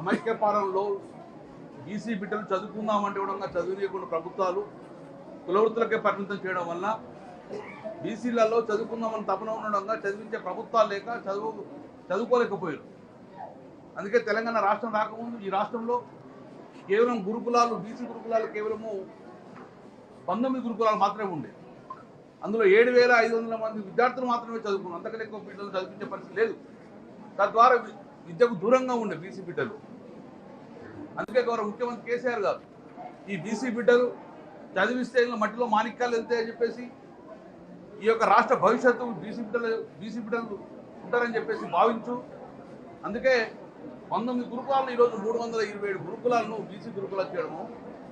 సమైక్యపాలనలో BC బిడ్డలు చదువుకుందామంటే కూడా చదువులేకుండా ప్రభుత్వాలు కులవృత్తులకే పరిమితం చేయడం వల్ల బీసీలలో చదువుకుందామని తపన ఉండడంగా చదివించే ప్రభుత్వాలు లేక చదువు చదువుకోలేకపోయారు. అందుకే తెలంగాణ రాష్ట్రం రాకముందు ఈ రాష్ట్రంలో కేవలం గురుకులాలు బీసీ గురుకులాలు కేవలము పంతొమ్మిది గురుకులాలు మాత్రమే ఉండే. అందులో ఏడు వేల ఐదు వందల మంది విద్యార్థులు మాత్రమే చదువుకున్నారు. అంతకంటే ఎక్కువ బిడ్డలు చదివించే పరిస్థితి లేదు. తద్వారా వి- విద్యకు దూరంగా ఉండే బీసీ బిడ్డలు. అందుకే గౌరవ ముఖ్యమంత్రి కేసీఆర్ గారు ఈ బీసీ బిడ్డలు చదివిస్తే మట్టిలో మాణిక్యాలు వెళ్తాయని చెప్పేసి ఈ యొక్క రాష్ట్ర భవిష్యత్తు బీసీ బిడ్డలు బీసీ బిడ్డలు ఉంటారని చెప్పేసి భావించు. అందుకే పంతొమ్మిది గురుకులాలను ఈరోజు మూడు వందల ఇరవై ఏడు గురుకులాలను బీసీ గురుకులాలు చేయడము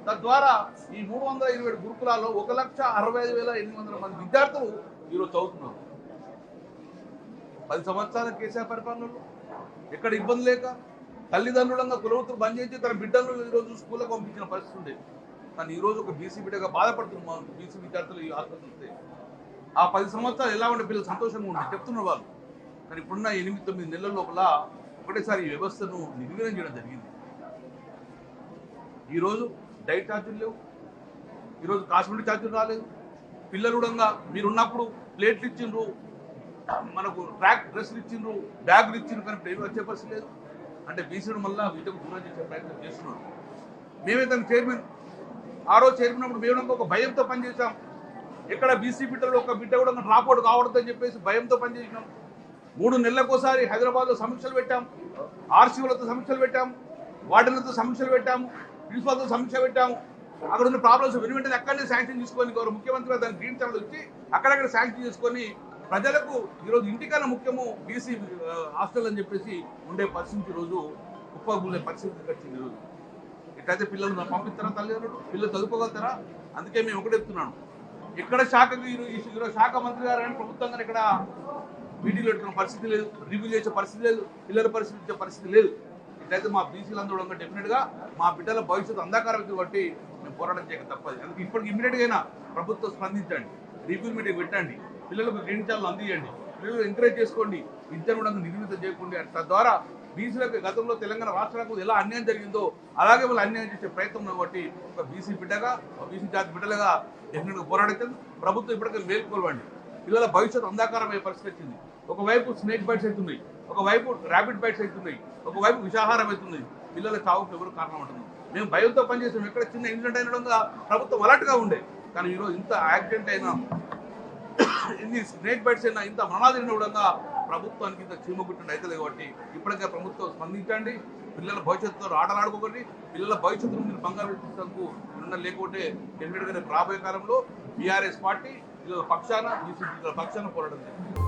తద్వారా ఈ మూడు వందల ఇరవై ఏడు గురుకులాల్లో ఒక లక్ష అరవై ఐదు వేల ఎనిమిది వందల మంది విద్యార్థులు ఈరోజు చదువుతున్నారు. పది సంవత్సరాల కేసీఆర్ పరిపాలనలో ఎక్కడ ఇబ్బంది లేక తల్లిదండ్రులంగా కులవృత్తులు బంద్ చేసి తన బిడ్డలను ఈరోజు స్కూల్లో పంపించిన పరిస్థితి ఉండేది కానీ ఈరోజు ఒక బీసీ బిడ్డగా బాధపడుతున్న బీసీ విద్యార్థులు ఈ ఆత్మహత్య ఆ పది సంవత్సరాలు ఎలా ఉండే పిల్లలు సంతోషంగా ఉండే చెప్తున్నారు వాళ్ళు. కానీ ఇప్పుడున్న ఎనిమిది తొమ్మిది నెలల లోపల ఒకటేసారి ఈ వ్యవస్థను నిర్వీర్యం చేయడం జరిగింది. ఈరోజు డైట్ ఛార్జీలు లేవు. ఈరోజు కాశ్మీర్ ఛార్జీలు రాలేదు. పిల్లలు కూడా మీరున్నప్పుడు ప్లేట్లు ఇచ్చిండ్రు. మనకు ట్రాక్ డ్రెస్సులు ఇచ్చిండ్రు బ్యాగులు ఇచ్చిండ్రు కానీ ఇప్పుడు వచ్చే పరిస్థితి లేదు. అంటే బీసీడు మళ్ళీ వీటికి దూరం చేసే ప్రయత్నం చేస్తున్నాడు మేమే తన చైర్మన్ ఆ రోజు చైర్మన్ అప్పుడు మేము ఒక భయంతో పనిచేసాం ఎక్కడ బీసీ బిడ్డలు ఒక బిడ్డ కూడా డ్రాప్అవుట్ కావడదని చెప్పేసి భయంతో పనిచేసినాం. మూడు నెలలకోసారి హైదరాబాద్లో సమీక్షలు పెట్టాం. ఆర్సీఓలతో సమీక్షలు పెట్టాం. వార్డెన్లతో సమీక్షలు పెట్టాము ప్రిన్సిపాల్తో సమీక్ష పెట్టాము అక్కడ ఉన్న ప్రాబ్లమ్స్ వెను వెంటనే అక్కడనే శాంక్షన్ చేసుకొని గౌరవ ముఖ్యమంత్రి దాని గ్రీన్ ఛానల్ వచ్చి అక్కడక్కడ శాంక్షన్ చేసుకొని ప్రజలకు ఈరోజు ఇంటికన్నా ముఖ్యము బీసీ హాస్టల్ అని చెప్పేసి ఉండే పరిస్థితి ఈరోజు కుప్పగులే పరిస్థితి వచ్చింది ఈరోజు. ఎట్లయితే పిల్లలు పంపిస్తారా తల్లిదండ్రులు పిల్లలు చదువుకోగలుగుతారా? అందుకే మేము ఒకటే చెప్తున్నాను. ఎక్కడ శాఖకు ఈ ఈరోజు శాఖ మంత్రి గారు అని ప్రభుత్వంగా ఇక్కడ మీటింగ్లు పెట్టుకున్న పరిస్థితి లేదు రివ్యూ చేసే పరిస్థితి లేదు పిల్లల పరిస్థితి ఇచ్చే పరిస్థితి లేదు. ఇట్లయితే మా బీసీలు అందరూ డెఫినెట్గా మా బిడ్డల భవిష్యత్తు అంధకారం కాబట్టి మేము పోరాటం చేయక తప్పదు. అందుకే ఇప్పటికి ఇమ్మీడియట్గా అయినా ప్రభుత్వం స్పందించండి రివ్యూ మీటింగ్ పెట్టండి. పిల్లలకు గ్రీన్ అందియండి. పిల్లలు ఎంకరేజ్ చేసుకోండి. విద్యను కూడా నిర్మితం చేయకండి తద్వారా బీసీలకు గతంలో తెలంగాణ రాష్ట్రాలకు ఎలా అన్యాయం జరిగిందో అలాగే వాళ్ళు అన్యాయం చేసే ప్రయత్నం కాబట్టి ఒక బీసీ బిడ్డగా ఒక బీసీ జాతి బిడ్డలుగా డెఫినెట్గా పోరాడుతుంది ప్రభుత్వం ఇప్పటికే మేల్కొల్వండి. పిల్లల భవిష్యత్తు అంధాకారమయ్యే పరిస్థితి వచ్చింది. ఒకవైపు స్నేక్ బైట్స్ అవుతున్నాయి. ఒకవైపు ర్యాపిడ్ బైట్స్ అవుతున్నాయి. ఒకవైపు విషాహారం అవుతుంది. పిల్లల చావుకు ఎవరు కారణం ఉంటుంది మేము భయంతో పనిచేసాం ఎక్కడ చిన్న ఇన్సిడెంట్ అయినడంగా ప్రభుత్వం అలర్ట్గా ఉండే. కానీ ఈరోజు ఇంత యాక్సిడెంట్ అయినా ఎన్ని స్నేక్ బైట్స్ అయినా ఇంత మరణాదిన కూడా ప్రభుత్వానికి ఇంత చీమగుట్టిన అయితే కాబట్టి ఇప్పటికే ప్రభుత్వం స్పందించండి. పిల్లల భవిష్యత్తుతో ఆటలాడుకోకండి. పిల్లల భవిష్యత్తును మీరు బంగారు పెట్టించడానికి లేకపోతే లేకుంటే డెఫినెట్గా రాబోయే కాలంలో బీఆర్ఎస్ పార్టీ పక్షాన పక్షాన పోరాటం జరిగింది